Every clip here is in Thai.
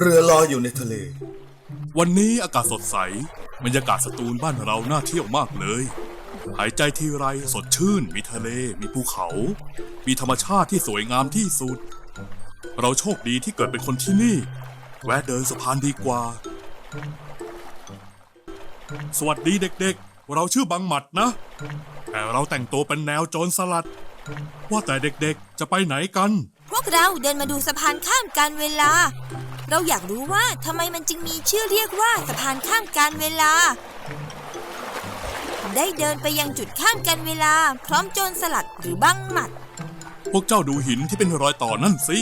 เรือลอยอยู่ในทะเล วันนี้อากาศสดใส บรรยากาศสตูลบ้านเราน่าเที่ยวมากเลย หายใจทีไรสดชื่น มีทะเล มีภูเขา มีธรรมชาติที่สวยงามที่สุด เราโชคดีที่เกิดเป็นคนที่นี่ แวะเดินสะพานดีกว่า สวัสดีเด็กๆ เราชื่อบังหมัดนะ แต่เราแต่งตัวเป็นแนวโจรสลัด ว่าแต่เด็กๆ จะไปไหนกัน พวกเราเดินมาดูสะพานข้ามการเวลา เราอยากรู้ว่าทำไมมันจึงมีชื่อเรียกว่าสะพานข้ามการเวลา ได้เดินไปยังจุดข้ามการเวลา พร้อมโจรสลัดหรือบังหมัด พวกเจ้าดูหินที่เป็นรอยต่อนั่นสิ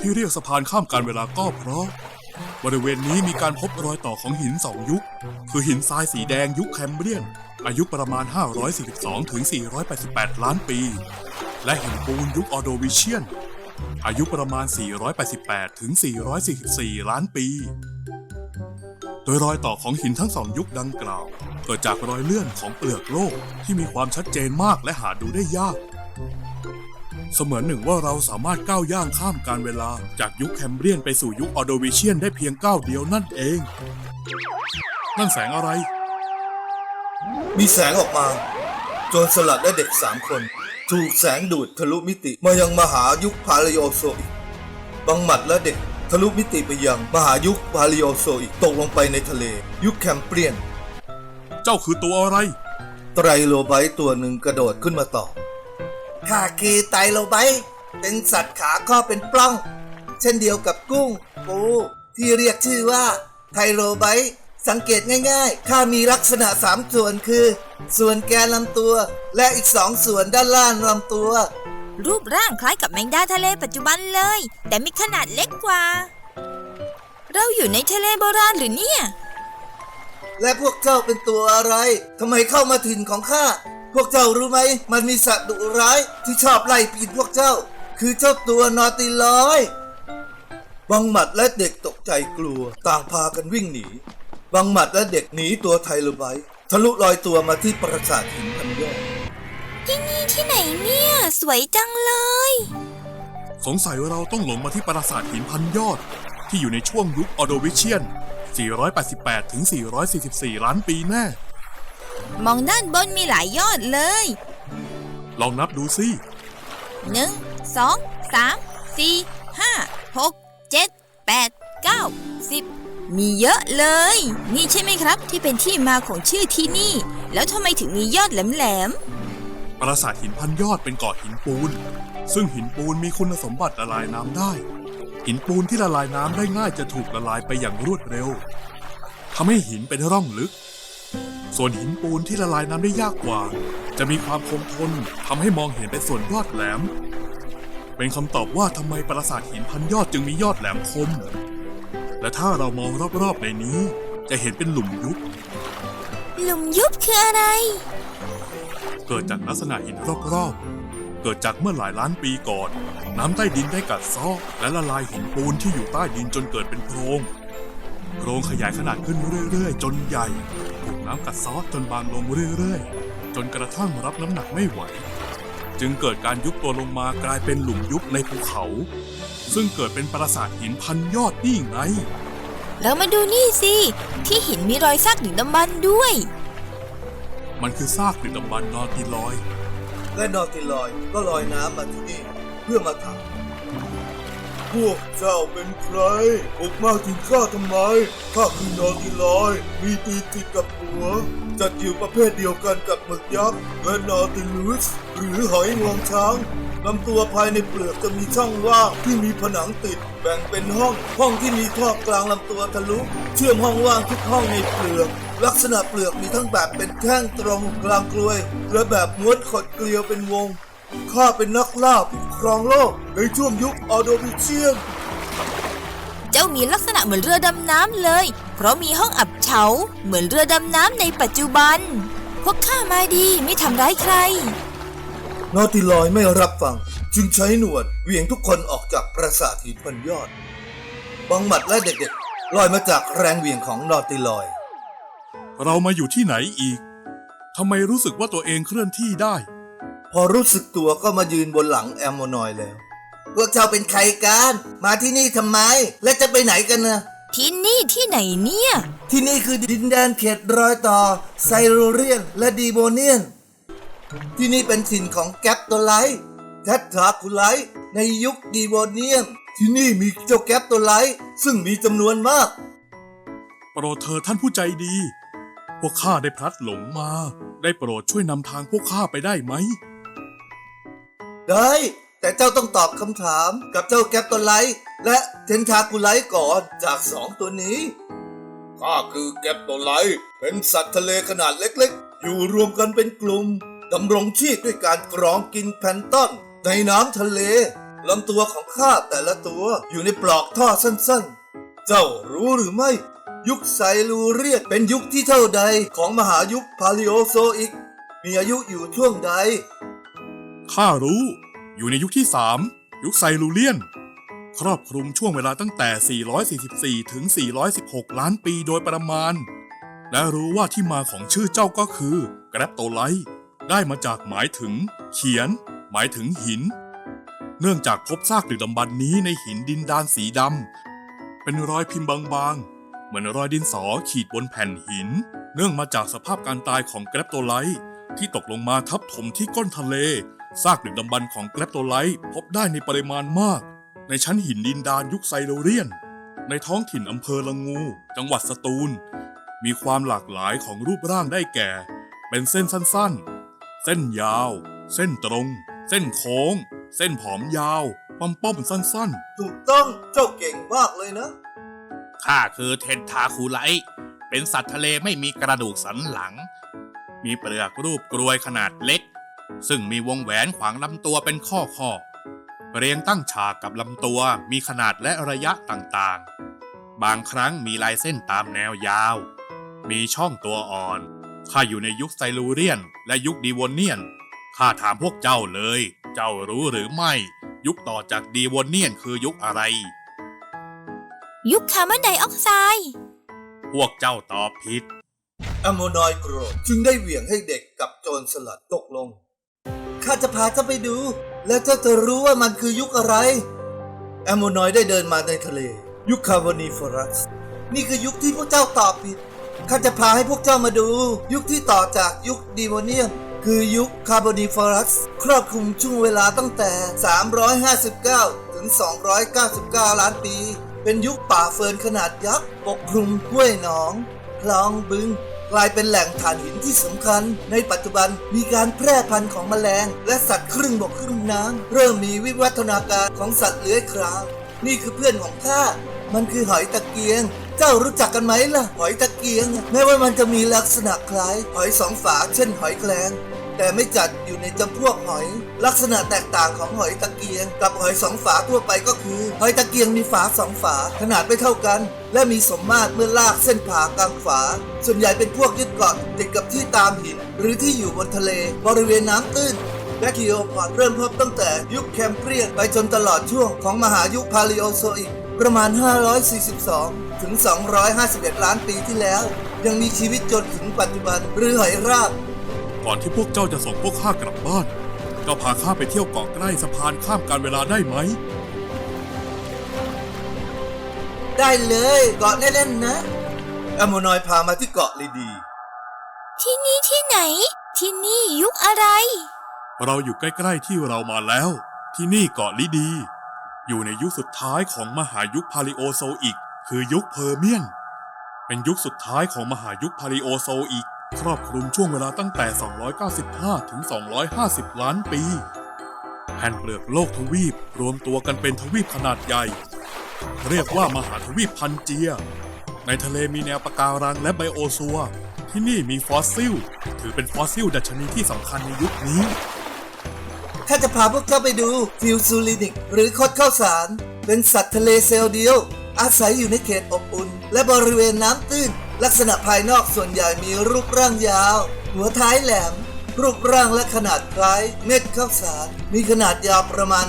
ที่เรียกสะพานข้ามการเวลาก็เพราะ บริเวณนี้มีการพบรอยต่อของหินสองยุค คือหินทรายสีแดงยุคแคมเบรียน อายุประมาณ 542ถึง488 ล้านปี และหินปูนยุคออโดวิเชียน อายุประมาณ 488 ถึง 444 ล้านปี โดยรอยต่อของหินทั้งสองยุคดังกล่าว เกิดจากรอยเลื่อนของเปลือกโลกที่มีความชัดเจนมากและหาดูได้ยาก เสมือนหนึ่งว่าเราสามารถก้าวย่างข้ามการเวลาจากยุคแคมเบรียนไปสู่ยุคออโดวิเชียนได้เพียงก้าวเดียวนั่นเอง นั่นแสงอะไร มีแสงออกมา โจรสลัดและเด็กสามคน ถูกแสงดูดทะลุมิติมายังมหายุคพาเลโอโซอิกบังหมัดและเด็กทะลุมิติไปยังมหายุคพาเลโอโซอิกตกลงไปในทะเล ยุคแคมเปรียน เจ้าคือตัวอะไร ไตรโลไบต์ตัวหนึ่งกระโดดขึ้นมาตอบข้าคือไตรโลไบต์เป็นสัตว์ขาข้อเป็นปล้อง เช่นเดียวกับกุ้งปูที่เรียกชื่อว่าไทโรไบต์ สังเกตง่ายๆ ข้ามีลักษณะสามส่วนคือ ส่วนแกนลำตัว และอีกสองส่วนด้านล่างลำตัว รูปร่างคล้ายกับแมงดาทะเลปัจจุบันเลย แต่มีขนาดเล็กกว่า เราอยู่ในทะเลโบราณหรือเนี่ย และพวกเจ้าเป็นตัวอะไรทำไมเข้ามาถิ่นของข้า พวกเจ้ารู้ไหม มันมีสัตว์ดุร้ายที่ชอบไล่ปีนพวกเจ้า คือเจ้าตัวนอติลอย บังหมัดและเด็กตกใจกลัวต่างพากันวิ่งหนี บังหมัดและเด็กหนีตัวไทโลไบต์ทะลุลอยตัวมาที่ปราสาทหินพันยอดที่นี่ที่ไหนเนี่ย สวยจังเลย สงสัยว่าเราต้องหลงมาที่ปราสาทหินพันยอด ที่อยู่ในช่วงยุคออโดวิเชียน 488 ถึง 444 ล้านปีแน่ มองด้านบนมีหลายยอดเลย ลองนับดูสิหนึ่งสองสามสี่ห้าหกเจ็ดแปดเก้าสิบ มีเยอะเลย นี่ใช่ไหมครับที่เป็นที่มาของชื่อที่นี่ แล้วทำไมถึงมียอดแหลมปราสาทหินพันยอดเป็นเกาะหินปูน ซึ่งหินปูนมีคุณสมบัติละลายน้ำได้ หินปูนที่ละลายน้ำได้ง่ายจะถูกละลายไปอย่างรวดเร็วทำให้หินเป็นร่องลึก ส่วนหินปูนที่ละลายน้ำได้ยากกว่า จะมีความคงทนทำให้มองเห็นเป็นส่วนยอดแหลม เป็นคำตอบว่าทำไมปราสาทหินพันยอดจึงมียอดแหลมคม และถ้าเรามองรอบๆในนี้ จะเห็นเป็นหลุมยุบๆหลุมยุบคืออะไร เกิดจากลักษณะหินรอบๆ เกิดจากเมื่อหลายล้านปีก่อน น้ำใต้ดินได้กัดเซาะและละลายหินปูนที่อยู่ใต้ดินจนเกิดเป็นโพรงโพรงขยายขนาดขึ้นเรื่อยๆ จนใหญ่ถูกน้ำกัดเซาะจนบางลงเรื่อยๆ จนกระทั่งรับน้ำหนักไม่ไหว จึงเกิดการยุบตัวลงมากลายเป็นหลุมยุบในภูเขา ซึ่งเกิดเป็นปราสาทหินพันยอดนี่ไงเรามาดูนี่สิ ที่หินมีรอยซากดึกดำบรรพ์ด้วย มันคือซากดึกดำบรรพ์นอร์ติลอยด์และนอติลอยก็ลอยน้ำมาที่นี่ เพื่อมาถาม พวกเจ้าเป็นใครบุกมาถึงข้าทำไม ข้าคือนอติลอย มีตีนติดกับหัว จัดอยู่ประเภทเดียวกันกับหมึกยักษ์และนอติลูสหรือหอยงวงช้างลำตัวภายในเปลือกจะมีช่องว่างที่มีผนังติด แบ่งเป็นห้อง ห้องที่มีท่อกลางลำตัวทะลุ เชื่อมห้องว่างทุกห้องในเปลือก ลักษณะเปลือกมีทั้งแบบเป็นแท่งตรงกลางกลวย และแบบม้วนขดเกลียวเป็นวง ข้าเป็นนักล่าผู้ครองโลกในช่วงยุคออโดวิเชียน เจ้ามีลักษณะเหมือนเรือดำน้ำเลย เพราะมีห้องอับเฉา เหมือนเรือดำน้ำในปัจจุบัน พวกข้ามาดีไม่ทำร้ายใคร นอติลอยไม่รับฟัง จึงใช้หนวดเหวี่ยงทุกคนออกจากปราสาทหินพันยอด บังหมัดและเด็กๆลอยมาจากแรงเหวี่ยงของนอติลอย เรามาอยู่ที่ไหนอีก ทำไมรู้สึกว่าตัวเองเคลื่อนที่ได้ พอรู้สึกตัวก็มายืนบนหลังแอมโมนอยแล้ว พวกเจ้าเป็นใครกัน มาที่นี่ทำไม และจะไปไหนกันนะที่นี่ที่ไหนเนี่ย ที่นี่คือดินแดนเขตรอยต่อไซโรเรียนและดีโบเนียน ที่นี่เป็นถิ่นของแกปตัวไลท์แคททราคุไลท์ในยุคดีโบเนียน ที่นี่มีเจ้าแก๊ปตัวไลท์ซึ่งมีจำนวนมากโปรดเธอท่านผู้ใจดี พวกข้าได้พลัดหลงมา ได้โปรดช่วยนำทางพวกข้าไปได้ไหม ได้ แต่เจ้าต้องตอบคำถามกับเจ้าแก๊ปตัวไลท์และเทนทาคุไลท์ก่อนจากสองตัวนี้ข้าคือแก๊ปตัวไลท์เป็นสัตว์ทะเลขนาดเล็กๆ อยู่รวมกันเป็นกลุ่มดำรงชีพด้วยการกรองกินแพลนต้นในน้ำทะเลลำตัวของข้าแต่ละตัวอยู่ในปลอกท่อสั้นๆ เจ้ารู้หรือไม่ ยุคไซลูเรียนเป็นยุคที่เท่าใดของมหายุคพาลิโอโซอิก มีอายุอยู่ช่วงใด ข้ารู้ อยู่ในยุคที่ 3 ยุคไซลูเลียน ครอบคลุมช่วงเวลาตั้งแต่ 444 ถึง 416 ล้านปีโดยประมาณ และรู้ว่าที่มาของชื่อเจ้าก็คือแกรปโตไลท์ได้มาจากหมายถึง เขียน หมายถึงหิน เนื่องจากพบซากดึกดำบรรพ์นี้ในหินดินดานสีดำเป็นรอยพิมพ์บางๆ เหมือนรอยดินสอขีดบนแผ่นหิน เนื่องมาจากสภาพการตายของแกรปโตไลท์ที่ตกลงมาทับถมที่ก้นทะเล ซากดึกดำบรรพ์ของแกรปโตไลท์พบได้ในปริมาณมาก ในชั้นหินดินดานยุคไซโลเรียน ในท้องถิ่นอำเภอละงู จังหวัดสตูล มีความหลากหลายของรูปร่างได้แก่ เป็นเส้นสั้นๆ เส้นยาว เส้นตรง เส้นโค้ง เส้นผอมยาวป้อมๆสั้นๆถูกต้องเจ้าเก่งมากเลยนะ ข้าคือเทนทาคูไลท์เป็นสัตว์ทะเลไม่มีกระดูกสันหลัง มีเปลือกรูปกรวยขนาดเล็ก ซึ่งมีวงแหวนขวางลำตัวเป็นข้อข้อๆเรียงตั้งฉากกับลำตัวมีขนาดและระยะต่างๆ บางครั้งมีลายเส้นตามแนวยาว มีช่องตัวอ่อนข้าอยู่ในยุคไซลูเรียน และยุคดีโวเนียนข้าถามพวกเจ้าเลย เจ้ารู้หรือไม่ ยุคต่อจากดีโวเนียนคือยุคอะไร ยุคคาร์บอนไดออกไซด์พวกเจ้าตอบผิดอโมนอยโกรธจึงได้เหวี่ยงให้เด็กกับโจรสลัดตกลง ข้าจะพาเจ้าไปดู และเจ้าจะรู้ว่ามันคือยุคอะไร แอมโมนอยได้เดินมาในทะเล ยุคคาร์บอนีฟอรัส นี่คือยุคที่พวกเจ้าตอบผิด ข้าจะพาให้พวกเจ้ามาดู ยุคที่ต่อจากยุคดีโวเนียนคือยุคคาร์บอนีฟอรัส ครอบคลุมช่วงเวลาตั้งแต่ 359 ถึง 299 ล้านปี เป็นยุคป่าเฟิร์นขนาดยักษ์ ปกคลุมห้วยหนอง คลองบึง กลายเป็นแหล่งถ่านหินที่สำคัญ ในปัจจุบันมีการแพร่พันธุ์ของแมลง และสัตว์ครึ่งบกครึ่งน้ำเริ่มมีวิวัฒนาการของสัตว์เลื้อยคลานนี่คือเพื่อนของข้ามันคือหอยตะเกียง เจ้ารู้จักกันไหมล่ะ หอยตะเกียง แม้ว่ามันจะมีลักษณะคล้าย หอยสองฝาเช่นหอยแคลง แต่ไม่จัดอยู่ในจำพวกหอย ลักษณะแตกต่างของหอยตะเกียง กับหอยสองฝาทั่วไปก็คือ หอยตะเกียงมีฝาสองฝาขนาดไม่เท่ากัน และมีสมมาตรเมื่อลากเส้นผ่ากลางฝา ส่วนใหญ่เป็นพวกยึดเกาะติดกับที่ตามหิน หรือที่อยู่บนทะเล บริเวณน้ำตื้นและคีโอพอดเริ่มพบตั้งแต่ยุคแคมเปรียนไปจนตลอดช่วงของมหายุคพาลิโอโซอิกประมาณ 542 ถึง 251 ล้านปีที่แล้ว ยังมีชีวิตจนถึงปัจจุบันหรือหอยราก ก่อนที่พวกเจ้าจะส่งพวกข้ากลับบ้าน ก็พาข้าไปเที่ยวเกาะใกล้สะพานข้ามการเวลาได้ไหม ได้เลยเกาะแน่นๆนะอโมนอยพามาที่เกาะลีดี ที่นี่ที่ไหน ที่นี่ยุคอะไร เราอยู่ใกล้ๆที่เรามาแล้ว ที่นี่เกาะลิดี อยู่ในยุคสุดท้ายของมหายุคพาลิโอโซอิก คือยุคเพอร์เมียน เป็นยุคสุดท้ายของมหายุคพาลิโอโซอิก ครอบคลุมช่วงเวลาตั้งแต่ 295 ถึง 250 ล้านปี แผ่นเปลือกโลกทวีปรวมตัวกันเป็นทวีปขนาดใหญ่ เรียกว่ามหาทวีปพันเจีย ในทะเลมีแนวปะการังและไบโอซัว ที่นี่มีฟอสซิล ถือเป็นฟอสซิลดัชนีที่สำคัญในยุคนี้ ข้าจะพาพวกเจ้าไปดูฟิวซูลินิก หรือคดข้าวสาร เป็นสัตว์ทะเลเซลล์เดียว อาศัยอยู่ในเขตอบอุ่น และบริเวณน้ำตื้น ลักษณะภายนอกส่วนใหญ่มีรูปร่างยาว หัวท้ายแหลม รูปร่างและขนาดคล้ายเม็ดข้าวสาร มีขนาดยาวประมาณ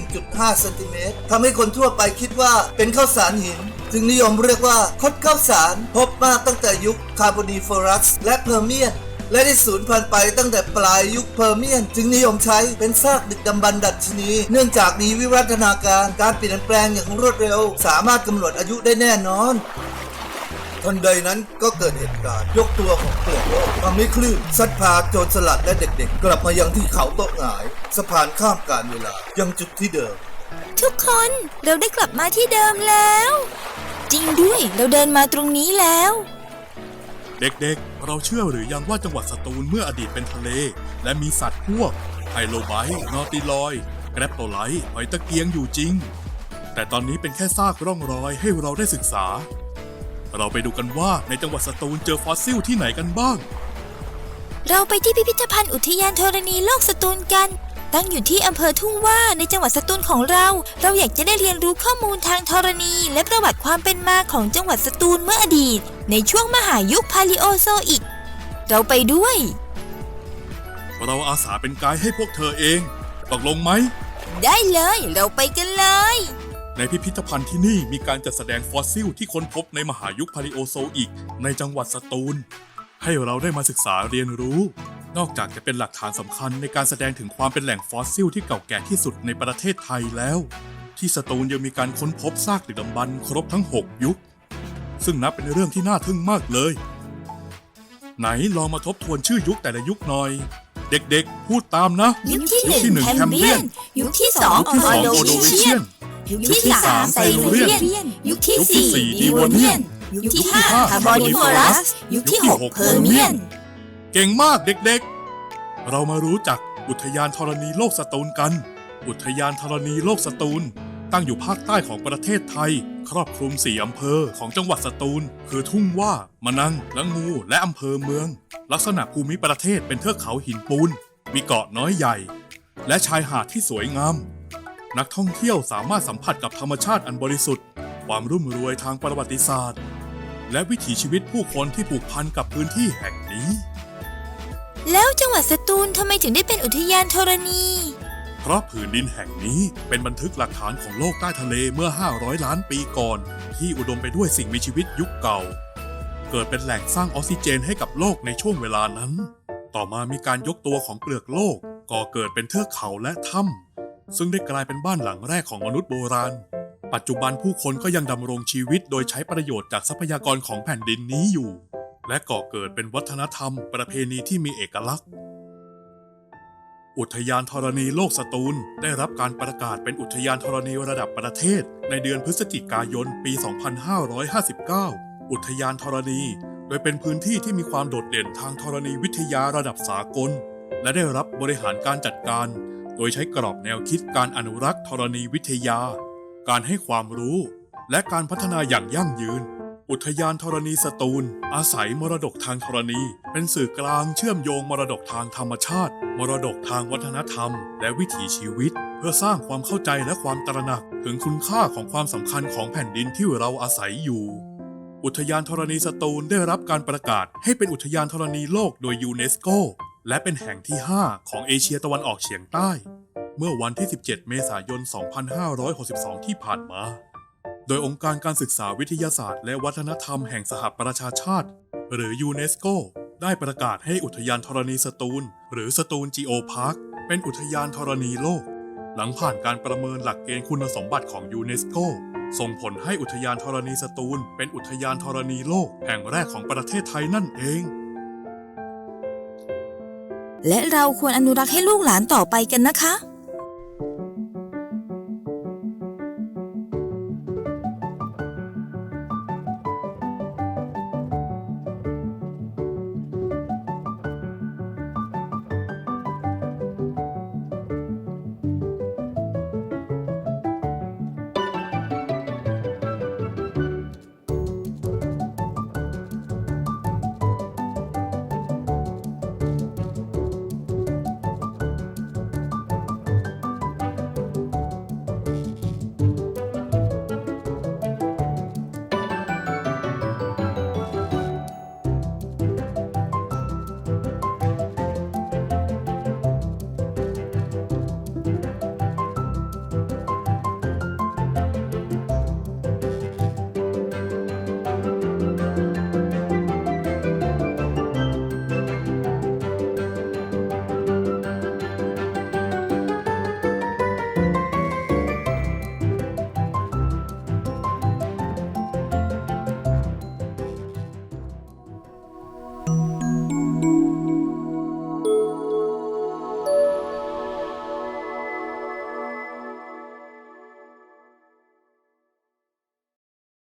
1-1.5เซนติเมตรทำให้คนทั่วไปคิดว่าเป็นข้าวสารหินจึงนิยมเรียกว่าคดข้าวสารพบมากตั้งแต่ยุคคาร์บอนีฟอรัสและเพอร์เมียนและได้สูญพันธุ์ไปตั้งแต่ปลายยุคเพอร์เมียน จึงนิยมใช้เป็นซากดึกดำบรรดัชนี เนื่องจากมีวิวัฒนาการการเปลี่ยนแปลงอย่างรวดเร็ว สามารถกำหนดอายุได้แน่นอน ทันใดนั้นก็เกิดเหตุการณ์ ยกตัวของเปลือกโลกทำให้คลื่นซัดพาโจรสลัดและเด็กๆ กลับมายังที่เขาโต๊ะหงาย สะพานข้ามการเวลายังจุดที่เดิม ทุกคนเราได้กลับมาที่เดิมแล้ว จริงด้วยเราเดินมาตรงนี้แล้ว เด็กๆ เราเชื่อหรือยังว่าจังหวัดสตูลเมื่ออดีตเป็นทะเล และมีสัตว์พวกไฮโลไบต์นอติลอยด์แกรปโตไลท์หอยตะเกียงอยู่จริง แต่ตอนนี้เป็นแค่ซากร่องรอยให้เราได้ศึกษา เราไปดูกันว่าในจังหวัดสตูลเจอฟอสซิลที่ไหนกันบ้าง เราไปที่พิพิธภัณฑ์อุทยานธรณีโลกสตูลกัน ตั้งอยู่ที่อำเภอทุ่งว่าในจังหวัดสตูลของเรา เราอยากจะได้เรียนรู้ข้อมูลทางธรณี และประวัติความเป็นมาของจังหวัดสตูลเมื่ออดีต ในช่วงมหายุคพาลิโอโซอิก เราไปด้วย เราอาสาเป็นไกด์ให้พวกเธอเองตกลงไหม ได้เลย เราไปกันเลย ในพิพิธภัณฑ์ที่นี่มีการจัดแสดงฟอสซิลที่ค้นพบในมหายุคพาลิโอโซอิกในจังหวัดสตูล ให้เราได้มาศึกษาเรียนรู้ นอกจากจะเป็นหลักฐานสำคัญในการแสดงถึงความเป็นแหล่งฟอสซิลที่เก่าแก่ที่สุดในประเทศไทยแล้ว ที่สตูลยังมีการค้นพบซากดึกดำบรรพ์ครบทั้ง 6 ยุค ซึ่งนับเป็นเรื่องที่น่าทึ่งมากเลย ไหนลองมาทบทวนชื่อยุคแต่ละยุคหน่อยเด็กๆ พูดตามนะ ยุคที่หนึ่งยุคที่หนึ่งแคมเบียน ยุคที่สองยุคที่สองโอโอโดโดวิวิเชีเชียยนน ยุคที่สามไซลูเรียน ยุคที่ยุคที่สี่สี่ดีโวเนียน ยุคที่ห้าคาร์บอนิฟอรัส ยุคที่หกเพอร์เมียน เก่งมากเด็กๆ เรามารู้จักอุทยานธรณีโลกสตูลกัน อุทยานธรณีโลกสตูล ตั้งอยู่ภาคใต้ของประเทศไทย ครอบคลุมสี่อำเภอของจังหวัดสตูล คือทุ่งว่ามะนังละงูและอำเภอเมือง ลักษณะภูมิประเทศเป็นเทือกเขาหินปูน มีเกาะน้อยใหญ่ และชายหาดที่สวยงาม นักท่องเที่ยวสามารถสัมผัสกับธรรมชาติอันบริสุทธิ์ ความรุ่มรวยทางประวัติศาสตร์ และวิถีชีวิตผู้คนที่ผูกพันกับพื้นที่แห่งนี้ แล้วจังหวัดสตูลทำไมถึงได้เป็นอุทยานธรณี เพราะผืนดินแห่งนี้เป็นบันทึกหลักฐานของโลกใต้ทะเลเมื่อ 500 ล้านปีก่อน ที่อุดมไปด้วยสิ่งมีชีวิตยุคเก่า เกิดเป็นแหล่งสร้างออกซิเจนให้กับโลกในช่วงเวลานั้น ต่อมามีการยกตัวของเปลือกโลกก่อเกิดเป็นเทือกเขาและถ้ำ ซึ่งได้กลายเป็นบ้านหลังแรกของมนุษย์โบราณ ปัจจุบันผู้คนก็ยังดำรงชีวิตโดยใช้ประโยชน์จากทรัพยากรของแผ่นดินนี้อยู่ และก่อเกิดเป็นวัฒนธรรม ประเพณีที่มีเอกลักษณ์ อุทยานธรณีโลกสตูล ได้รับการประกาศเป็นอุทยานธรณีระดับประเทศ ในเดือนพฤศจิกายนปี 2559 อุทยานธรณีโดยเป็นพื้นที่ที่มีความโดดเด่นทางธรณีวิทยาระดับสากล และได้รับบริหารการจัดการ โดยใช้กรอบแนวคิดการอนุรักษ์ธรณีวิทยา การให้ความรู้ และการพัฒนาอย่างยั่งยืน อุทยานธรณีสตูล อาศัยมรดกทางธรณี เป็นสื่อกลางเชื่อมโยงมรดกทางธรรมชาติ มรดกทางวัฒนธรรม และวิถีชีวิต เพื่อสร้างความเข้าใจและความตระหนัก ถึงคุณค่าของความสำคัญของแผ่นดินที่เราอาศัยอยู่อุทยานธรณีสตูลได้รับการประกาศให้เป็นอุทยานธรณีโลกโดยยูเนสโก และเป็นแห่งที่ 5 ของเอเชียตะวันออกเฉียงใต้ เมื่อวันที่ 17 เมษายน 2562 ที่ผ่านมา โดยองค์การการศึกษาวิทยาศาสตร์ และวัฒนธรรมแห่งสหประชาชาติ หรือยูเนสโกได้ประกาศให้อุทยานธรณีสตูล หรือสตูลจีโอพาร์คเป็นอุทยานธรณีโลก หลังผ่านการประเมินหลักเกณฑ์คุณสมบัติของยูเนสโกส่งผลให้อุทยานธรณีสตูล เป็นอุทยานธรณีโลก แห่งแรกของประเทศไทยนั่นเอง และเราควรอนุรักษ์ให้ลูกหลานต่อไปกันนะคะ